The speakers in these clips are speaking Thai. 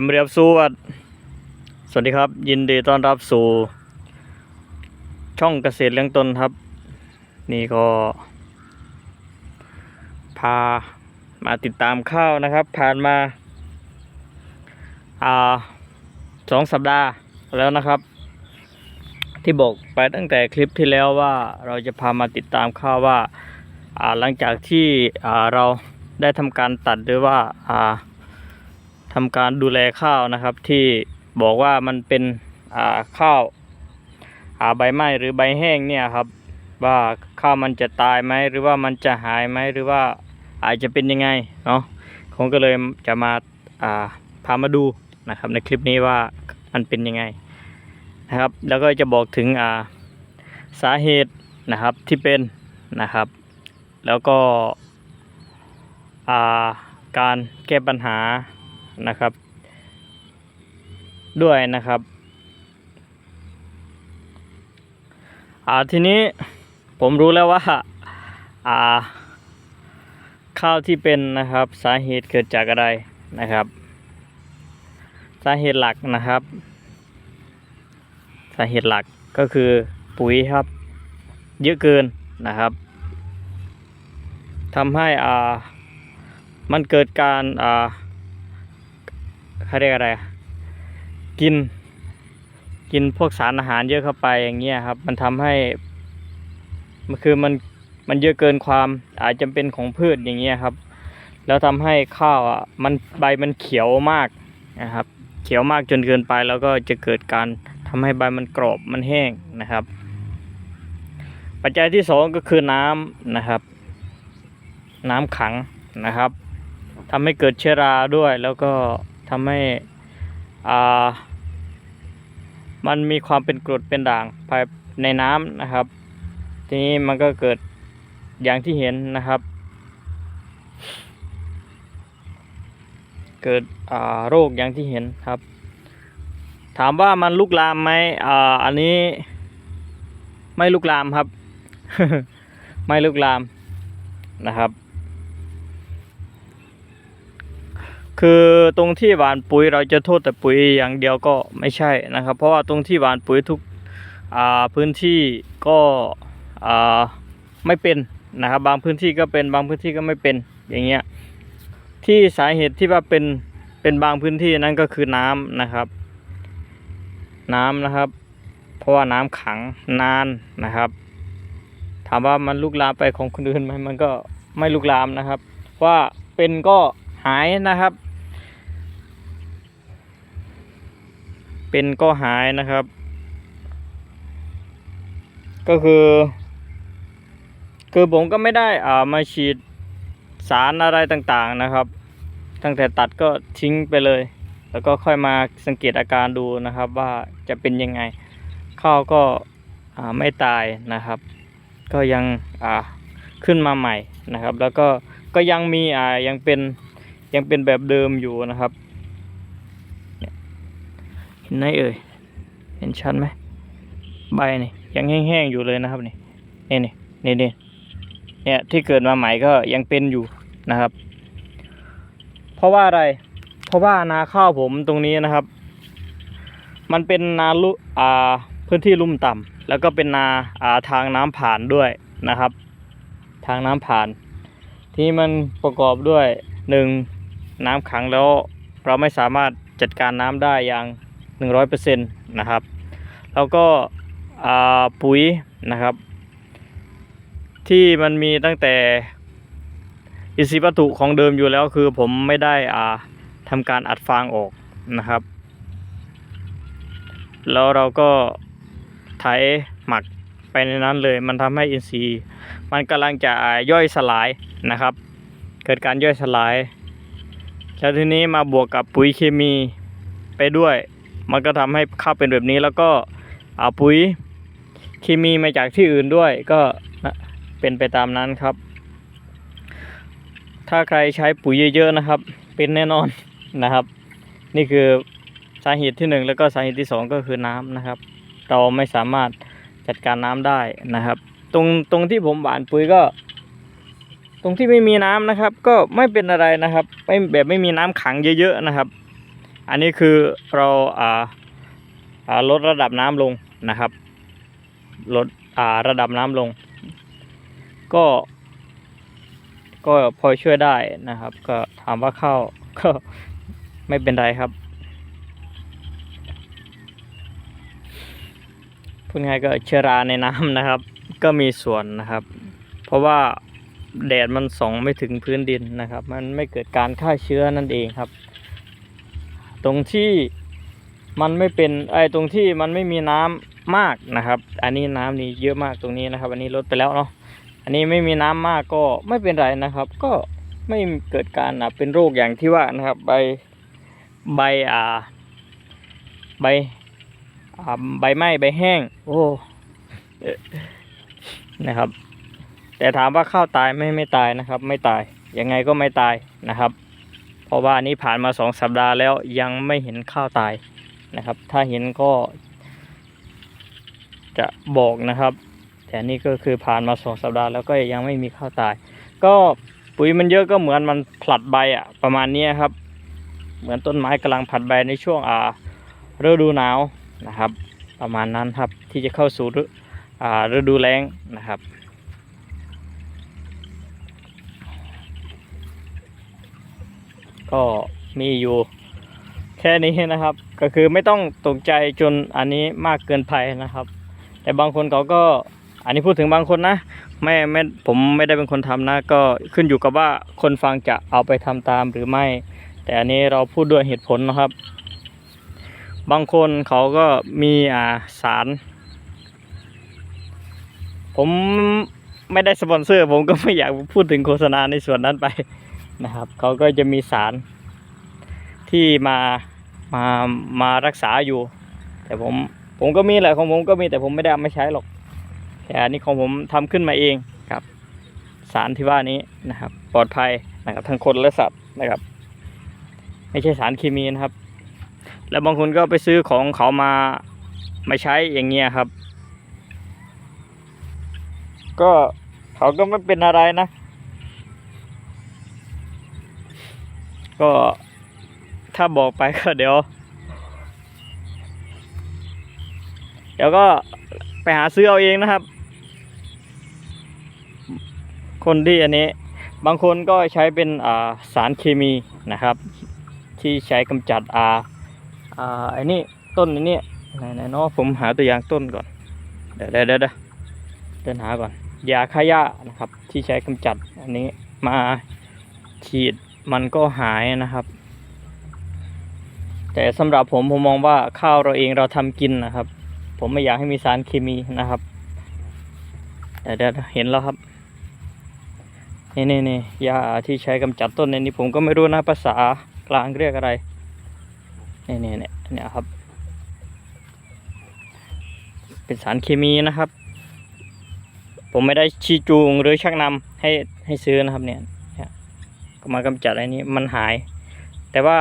จำเรียบสวัสดสวัสดีครับ ยินดีต้อนรับสู่ ช่องเกษตรเลี้ยงตนครับ นี่ก็ พามาติดตามข้าวนะครับ ผ่านมาอ่าสองสัปดาห์แล้วนะครับ ที่บอกไปตั้งแต่คลิปที่แล้วว่าเราจะพามาติดตามข้าวว่าอ่าหลังจากที่อ่าเราได้ทำการตัดหรือว่า อ่าทำการดูแลข้าวนะครับ ที่บอกว่ามันเป็นอ่าข้าวอ่าใบไหม้หรือใบแห้งเนี่ยครับ ว่าข้าวมันจะตายไหมหรือว่ามันจะหายไหมหรือว่าอาจจะเป็นยังไงเนาะผมก็เลยจะมาอ่าพามาดูนะครับในคลิปนี้ว่ามันเป็นยังไงนะครับ แล้วก็จะบอกถึงอ่าสาเหตุนะครับที่เป็นนะครับ แล้วก็อ่าการแก้ปัญหา นะครับ ด้วยนะครับอ่าทีนี้ผมรู้แล้วว่าอ่า ข้าวที่เป็นนะครับสาเหตุเกิดจากอะไรนะครับ สาเหตุหลักนะครับ สาเหตุหลักก็คือปุ๋ยครับ เยอะเกินนะครับทำให้อ่ามันเกิดการอ่า เขาเรียกอะไรอะกิน กินพวกสารอาหารเยอะเข้าไปอย่างเงี้ยครับ มันทำให้มันคือมันมันเยอะเกินความอาจจำเป็นของพืชอย่างเงี้ยครับ แล้วทำให้ข้าวอะมันใบมันเขียวมากนะครับ เขียวมากจนเกินไปแล้วก็จะเกิดการทำให้ใบมันกรอบมันแห้งนะครับ ปัจจัยที่สองก็คือน้ำนะครับ น้ำขังนะครับทำให้เกิดเชื้อราด้วยแล้วก็ ทำให้อ่ามันมีความเป็นกรดเป็นด่างภายในน้ำนะครับ ทีนี้มันก็เกิดอย่างที่เห็นนะครับ เกิดโรคอย่างที่เห็นครับ ถามว่ามันลุกลามไหมออันนี้ไม่ลุกลามครับ ไม่ลุกลามนะครับ คือตรงที่หวานปุ๋ยเราจะโทษแต่ปุ๋ยอย่างเดียวก็ไม่ใช่นะครับ เพราะว่าตรงที่หวานปุ๋ยทุกพื้นที่ก็ไม่เป็นนะครับ บางพื้นที่ก็เป็นบางพื้นที่ก็ไม่เป็นอย่างเงี้ยที่สาเหตุที่ว่าเป็นเป็นบางพื้นที่นั้นก็คือน้ำนะครับ น้ำนะครับ เพราะว่าน้ำขังนานนะครับ ถามว่ามันลุกลามไปของคนอื่นไหมมันก็ไม่ลุกลามนะครับ ว่าเป็นก็หายนะครับ เป็นก็หายนะครับ ก็คือ คือผมก็ไม่ได้อ่ามาฉีดสารอะไรต่างๆนะครับ ตั้งแต่ตัดก็ทิ้งไปเลย แล้วก็ค่อยมาสังเกตอาการดูนะครับว่าจะเป็นยังไงข้าวก็อ่าไม่ตายนะครับ ก็ยังอ่าขึ้นมาใหม่นะครับ แล้วก็ก็ยังมีอ่ายังเป็นยังเป็นแบบเดิมอยู่นะครับ ห็นไหมเอ่ย เห็นชัดไหมใบนี่ยังแห้งๆอยู่เลยนะครับนี่นี่นี่นี่นี่เนี่ยที่เกิดมาใหม่ก็ยังเป็นอยู่นะครับ เพราะว่าอะไร เพราะว่านาข้าวผมตรงนี้นะครับ มันเป็นนาลุอ่าพื้นที่ลุ่มต่ำแล้วก็เป็นนาอ่าทางน้ำผ่านด้วยนะครับ ทางน้ำผ่าน ที่มันประกอบด้วยหนึ่งน้ำขังแล้วเราไม่สามารถจัดการน้ำได้อย่าง 100%นะครับ แล้วก็ปุ๋ยนะครับ ที่มันมีตั้งแต่อินทรีย์วัตถุของเดิมอยู่แล้วคือผมไม่ได้อ่าทำการอัดฟางออกนะครับ แล้วเราก็ไถหมักไปในนั้นเลย มันทำให้อินทรีย์ มันกำลังจะย่อยสลายนะครับ เกิดการย่อยสลาย แล้วทีนี้มาบวกกับปุ๋ยเคมีไปด้วย มันก็ทำให้ข้าวเป็นแบบนี้แล้วก็เอาปุ๋ยเคมีมาจากที่อื่นด้วยก็เป็นไปตามนั้นครับ ถ้าใครใช้ปุ๋ยเยอะๆนะครับ เป็นแน่นอนนะครับ นี่คือสาเหตุที่หนึ่งแล้วก็สาเหตุที่สองก็คือน้ำนะครับ เราไม่สามารถจัดการน้ำได้นะครับ ตรงตรงที่ผมหว่านปุ๋ยก็ ตรงที่ไม่มีน้ำนะครับ ก็ไม่เป็นอะไรนะครับไม่แบบไม่มีน้ำขังเยอะๆนะครับ อันนี้คือเราอ่าลดระดับน้ำลงนะครับ ลดอ่าระดับน้ำลง ก็ ก็พอช่วยได้นะครับ ก็ถามว่าเข้าก็ไม่เป็นไรครับพูดง่ายก็เชื้อราในน้ำนะครับ ก็มีส่วนนะครับ เพราะว่าแดดมันส่องไม่ถึงพื้นดินนะครับ มันไม่เกิดการฆ่าเชื้อนั่นเองครับ ตรงที่มันไม่เป็นไอ้ตรงที่มันไม่มีน้ำมากนะครับ อันนี้น้ำนี่เยอะมากตรงนี้นะครับ อันนี้ลดไปแล้วเนาะอันนี้ไม่มีน้ำมากก็ไม่เป็นไรนะครับ ก็ไม่เกิดการอะเป็นโรคอย่างที่ว่านะครับใบใบอ่าใบอ่าใบไหม้ใบแห้ง โอ้นะครับ แต่ถามว่าข้าวตายไม่ไม่ตายนะครับ ไม่ตายยังไงก็ไม่ตายนะครับ เพราะว่านี้ผ่านมาสองสัปดาห์แล้วยังไม่เห็นข้าวตายนะครับ ถ้าเห็นก็จะบอกนะครับ แต่นี่ก็คือผ่านมาสองสัปดาห์แล้วก็ยังไม่มีข้าวตาย ก็ปุ๋ยมันเยอะก็เหมือนมันผลัดใบอะประมาณนี้ครับ เหมือนต้นไม้กำลังผลัดใบในช่วงอ่าฤดูหนาวนะครับ ประมาณนั้นครับที่จะเข้าสู่ฤอ่าฤดูแล้งนะครับ ก็มีอยู่แค่นี้นะครับ ก็คือไม่ต้องตกใจจนอันนี้มากเกินไปนะครับ แต่บางคนเขาก็อันนี้พูดถึงบางคนนะไม่ไม่ผมไม่ได้เป็นคนทำนะ ก็ขึ้นอยู่กับว่าคนฟังจะเอาไปทำตามหรือไม่ แต่อันนี้เราพูดด้วยเหตุผลนะครับ บางคนเขาก็มีอ่าสาร ผมไม่ได้สปอนเซอร์ ผมก็ไม่อยากพูดถึงโฆษณาในส่วนนั้นไป นะครับเขาก็จะมีสารที่มามามารักษาอยู่ แต่ผมผมก็มีแหละของผมก็มีแต่ผมไม่ได้เอามาใช้หรอกแต่อันนี้ของผมทำขึ้นมาเองครับ สารที่ว่านี้นะครับ ปลอดภัยนะครับทั้งคนและสัตว์นะครับ ไม่ใช่สารเคมีนะครับ แล้วบางคนก็ไปซื้อของเขามามาใช้อย่างเงี้ยครับ ก็เขาก็ไม่เป็นอะไรนะ ก็ถ้าบอกไปก็เดี๋ยว เดี๋ยวก็ไปหาซื้อเอาเองนะครับ คนที่อันนี้ บางคนก็ใช้เป็นาสารเคมีนะครับ ที่ใช้กำจัดอาอ่าไอ้นี่ต้นนี่ไหนเนาะผมหาตัวอย่างต้นก่อนเดี๋ยวเดี๋ยวเดี๋ยวเดี๋ยวเดินหาก่อนยาฆ่าหญ้านะครับ ที่ใช้กำจัดอันนี้มาฉีด มันก็หายนะครับ แต่สำหรับผมผมมองว่าข้าวเราเองเราทำกินนะครับ ผมไม่อยากให้มีสารเคมีนะครับเดี๋ยวเดี๋ยวเห็นแล้วครับนี่นี่นี่ยาที่ใช้กำจัดต้นในนี้ผมก็ไม่รู้นะภาษากลางเรียกอะไรนี่นี่เนี่ยเนี่ยครับ เป็นสารเคมีนะครับ ผมไม่ได้ชี้จูงหรือชักนำให้ให้ซื้อนะครับเนี่ย มากำจัดอะไรนี้มันหาย แต่ว่า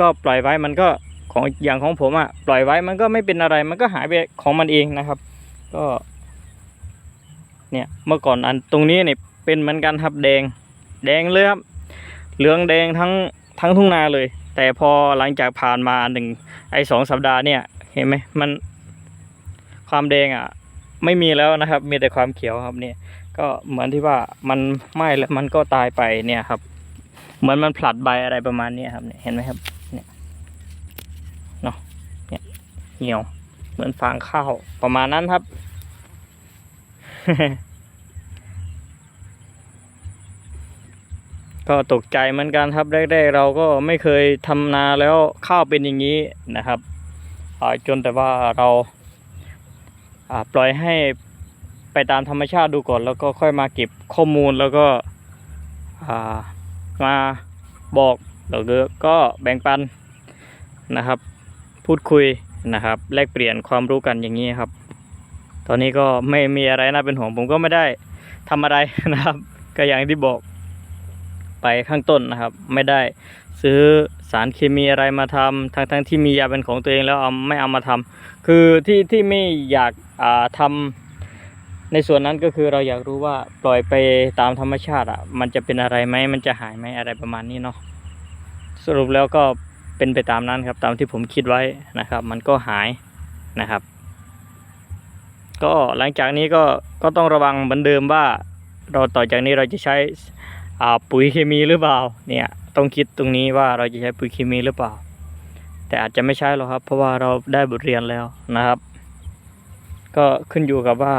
ก็ปล่อยไว้มันก็ของอย่างของผมอะ่ะปล่อยไว้มันก็ไม่เป็นอะไรมันก็หายไปของมันเองนะครับ ก็ เนี่ยเมื่อก่อนอันตรงนี้เนี่ยเป็นเหมือนกันครับแดง แดงเลยครับเหลืองแดงทั้งทั้งทุ่งนาเลย แต่พอหลังจากผ่านมาหนึ่งไอสองสัปดาห์เนี่ย เห็นไหมมันความแดงอะไม่มีแล้วนะครับ มีแต่ความเขียวครับเนี่ย ก็เหมือนที่ว่ามันไหม้แล้วมันก็ตายไปเนี่ยครับ เหมือนมันผลัดใบอะไรประมาณนี้ครับเนี่ยเห็นไหมครับ เนี่ยเนาะเนี่ยเหี่ยว เหมือนฟางข้าวประมาณนั้นครับก็ตกใจเหมือนกันครับแรกๆเราก็ไม่เคยทำนาแล้วข้าวเป็นอย่างนี้นะครับจนแต่ว่าเราอ่าปล่อยให้ไปตามธรรมชาติดูก่อน แล้วก็ค่อยมาเก็บข้อมูลแล้วก็อ่า มาบอกแล้วก็แบ่งปันนะครับ พูดคุยนะครับ แลกเปลี่ยนความรู้กันอย่างนี้ครับ ตอนนี้ก็ไม่มีอะไรน่าเป็นห่วงผมก็ไม่ได้ทำอะไรนะครับ ก็อย่างที่บอกไปข้างต้นนะครับ ไม่ได้ซื้อสารเคมีอะไรมาทำทั้งทั้งที่มียาเป็นของตัวเองแล้วเอาไม่เอามาทำคือที่ที่ไม่อยากอ่าทำ ในส่วนนั้นก็คือเราอยากรู้ว่าปล่อยไปตามธรรมชาติอะ มันจะเป็นอะไรไหมมันจะหายไหมอะไรประมาณนี้เนาะสรุปแล้วก็เป็นไปตามนั้นครับ ตามที่ผมคิดไว้นะครับ มันก็หายนะครับ ก็หลังจากนี้ก็ก็ต้องระวังเหมือนเดิมว่า เราต่อจากนี้เราจะใช้อ่าปุ๋ยเคมีหรือเปล่าเนี่ยต้องคิดตรงนี้ว่าเราจะใช้ปุ๋ยเคมีหรือเปล่า แต่อาจจะไม่ใช่หรอกครับ เพราะว่าเราได้บทเรียนแล้วนะครับ ก็ขึ้นอยู่กับว่า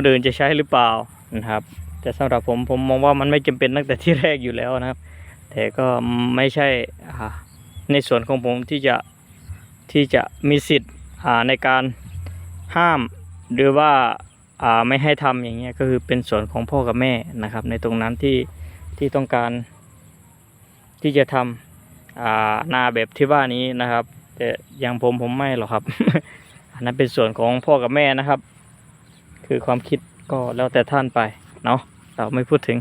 คนอื่นจะใช้หรือเปล่านะครับ แต่สำหรับผมผมมองว่ามันไม่จำเป็นตั้งแต่ที่แรกอยู่แล้วนะครับ แต่ก็ไม่ใช่ในส่วนของผมที่จะที่จะมีสิทธิ์ในการห้ามหรือว่าไม่ให้ทำอย่างเงี้ยก็คือเป็นส่วนของพ่อกับแม่นะครับ ในตรงนั้นที่ที่ต้องการ ที่จะทำนาแบบที่ว่านี้นะครับ แต่อย่างผมผมไม่หรอกครับอันนั้นเป็นส่วนของพ่อกับแม่นะครับ คือความคิดก็แล้วแต่ท่านไปเนาะเราไม่พูดถึง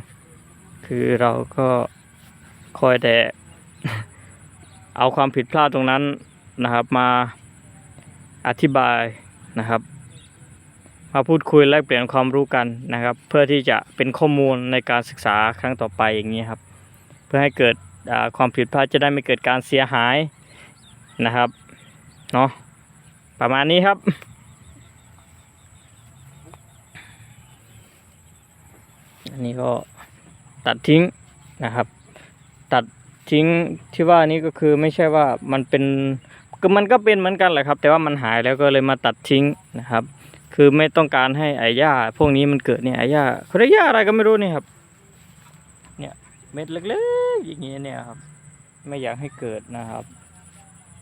คือเราก็คอยแต่เอาความผิดพลาดตรงนั้นนะครับ มาอธิบายนะครับ มาพูดคุยแลกเปลี่ยนความรู้กันนะครับ เพื่อที่จะเป็นข้อมูลในการศึกษาครั้งต่อไปอย่างนี้ครับ เพื่อให้เกิดความผิดพลาดจะได้ไม่เกิดการเสียหายนะครับเนาะประมาณนี้ครับ อันนี้ก็ตัดทิ้งนะครับ ตัดทิ้งที่ว่านี้ก็คือไม่ใช่ว่ามันเป็นก็มันก็เป็นเหมือนกันแหละครับ แต่ว่ามันหายแล้วก็เลยมาตัดทิ้งนะครับ คือไม่ต้องการให้ไอ้หญ้าพวกนี้มันเกิดเนี่ยไอ้หญ้าเขาเรียกหญ้าอะไรก็ไม่รู้นี่ครับ เนี่ยเม็ดเล็กๆอย่างเงี้ยเนี่ยครับ ไม่อยากให้เกิดนะครับ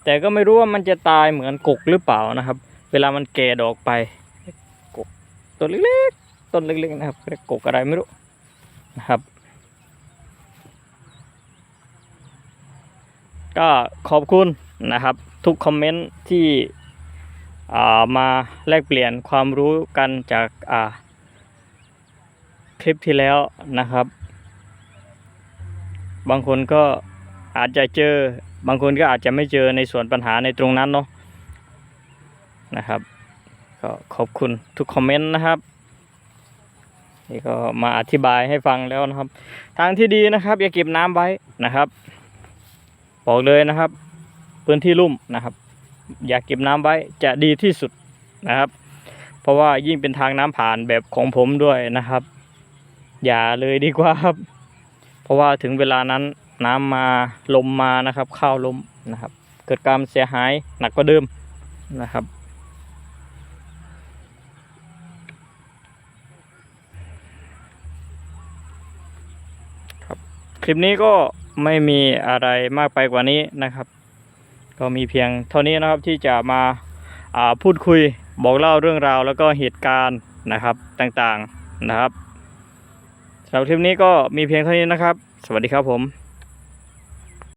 แต่ก็ไม่รู้ว่ามันจะตายเหมือนกกหรือเปล่านะครับ เวลามันแก่ดอกไปกกต้นเล็กๆต้นเล็กๆนะครับเรียกกกอะไรไม่รู้ นะครับ ก็ขอบคุณนะครับ ทุกคอมเมนต์ที่มาแลกเปลี่ยนความรู้กันจากาคลิปที่แล้วนะครับ บางคนก็อาจจะเจอบางคนก็อาจจะไม่เจอในส่วนปัญหาในตรงนั้นเนาะนะครับ ก็ขอบคุณทุกคอมเมนต์นะครับ นี่ก็มาอธิบายให้ฟังแล้วนะครับ ทางที่ดีนะครับ อย่าเก็บน้ำไว้นะครับบอกเลยนะครับ พื้นที่ลุ่มนะครับ อย่าเก็บน้ำไว้จะดีที่สุดนะครับ เพราะว่ายิ่งเป็นทางน้ำผ่านแบบของผมด้วยนะครับ อย่าเลยดีกว่าครับ เพราะว่าถึงเวลานั้นน้ำมาลมมานะครับ ข้าวลมนะครับ เกิดการเสียหายหนักกว่าเดิมนะครับ คลิปนี้ก็ไม่มีอะไรมากไปกว่านี้นะครับ ก็มีเพียงเท่านี้นะครับที่จะมาอ่าพูดคุยบอกเล่าเรื่องราวแล้วก็เหตุการณ์นะครับต่างๆนะครับสำหรับคลิปนี้ก็มีเพียงเท่านี้นะครับ สวัสดีครับผม